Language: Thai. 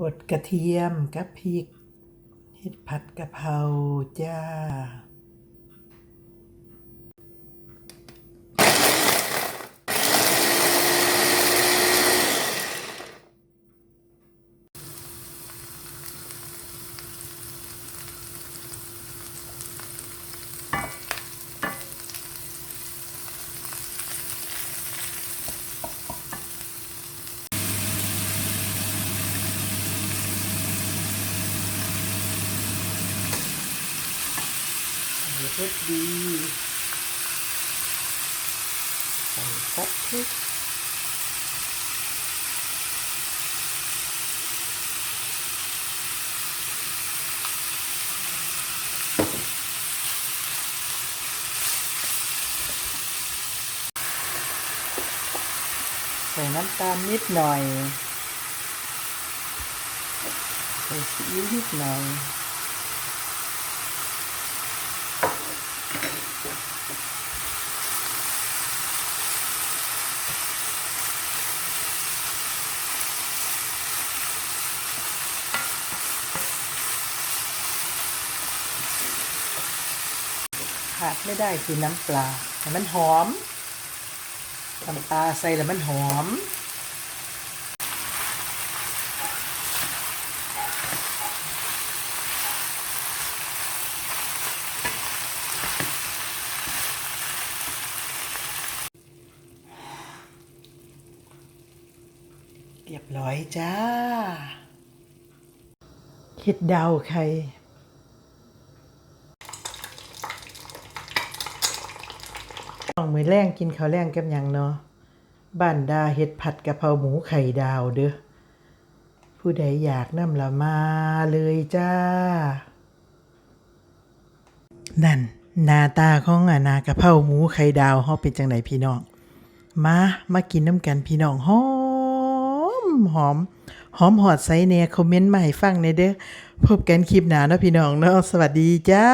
บดกระเทียมกับพริกเห็ดผัดกะเพราจ้า เพชรดีใส่สับพริกใส่น้ำตาลนิดหน่อย ใส่ซีอิ๊วนิดหน่อย ขาดไม่ได้คือน้ำปลาแต่มันหอมน้ำปลาใส่แล้วมันหอมเรียบร้อยจ้าเห็ดดาวไข่ ต้องมือแรงกินข้าวแรงกับหยังเนาะบ้านดาเฮ็ดผัดกะเพราหมูไข่ดาวเด้อผู้ใดอยากนำละมาเลยจ้า นั่นหน้าตาของอะนากะเพราหมูไข่ดาวเฮาเป็นจังไดพี่น้อง มามากินน้ำกันพี่น้องหอมหอมหอมหอดไซเน่คอมเมนต์มาให้ฟังในเด้อพบกันคลิปหน้าเนาะพี่น้องเนาะสวัสดีจ้า